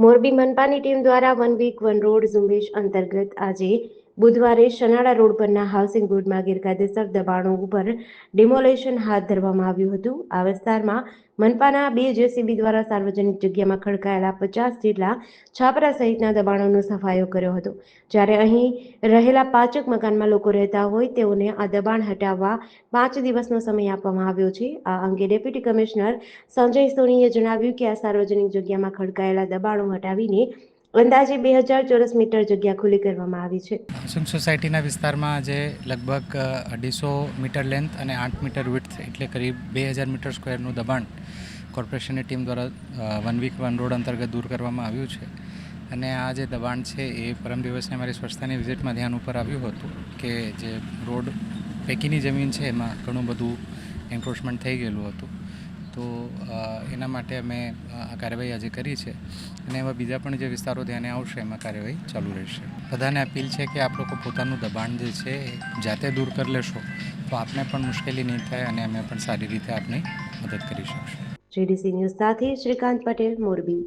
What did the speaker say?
મોરબી મનપાની ટીમ દ્વારા one week one road ઝુંબેશ અંતર્ગત આજે બુધવારે શનાળા રોડ પરના હાઉસિંગ બોર્ડમાં ગેરકાયદેસર દબાણો ઉપર ડિમોલેશન હાથ ધરવામાં આવ્યું હતું. આ વિસ્તારમાં મનપાના બે જેસીબી દ્વારા સાર્વજનિક જગ્યામાં ખડકાયેલા પચાસ જેટલા છાપરા સહિતના દબાણોનો સફાયો કર્યો હતો. જ્યારે અહીં રહેલા પાંચક મકાનમાં લોકો રહેતા હોય તેઓને આ દબાણ હટાવવા પાંચ દિવસનો સમય આપવામાં આવ્યો છે. આ અંગે ડેપ્યુટી કમિશનર સંજય સોનીએ જણાવ્યું કે આ સાર્વજનિક જગ્યામાં ખડકાયેલા દબાણો હટાવીને અંદાજે બે હજાર ચોરસ મીટર જગ્યા ખુલ્લી કરવામાં આવી છે. હાઉસિંગ સોસાયટીના વિસ્તારમાં આજે લગભગ અઢીસો મીટર લેન્થ અને આઠ મીટર વિડ્થ એટલે કરીબ બે હજાર મીટર સ્ક્વેરનું દબાણ કોર્પોરેશનની ટીમ દ્વારા વન વીક વન રોડ અંતર્ગત દૂર કરવામાં આવ્યું છે. અને આ જે દબાણ છે એ પરમ દિવસે અમારી સ્વચ્છતાની વિઝિટમાં ધ્યાન ઉપર આવ્યું હતું કે જે રોડ પૈકીની જમીન છે એમાં ઘણું બધું એન્ક્રોચમેન્ટ થઈ ગયેલું હતું. તો એના માટે અમે આ કાર્યવાહી આજે કરી છે. અને એવા બીજા પણ જે વિસ્તારો ધ્યાને આવશે, એમાં કાર્યવાહી ચાલુ રહેશે. બધાને અપીલ છે કે આપ લોકો પોતાનું દબાણ જે છે જાતે દૂર કરી લેશો. તો આપને પણ મુશ્કેલી નહીં થાય અને અમે પણ સારી રીતે આપની મદદ કરી શકશું. જીડીસી ન્યૂઝ સાથે શ્રીકાંત પટેલ, મોરબી.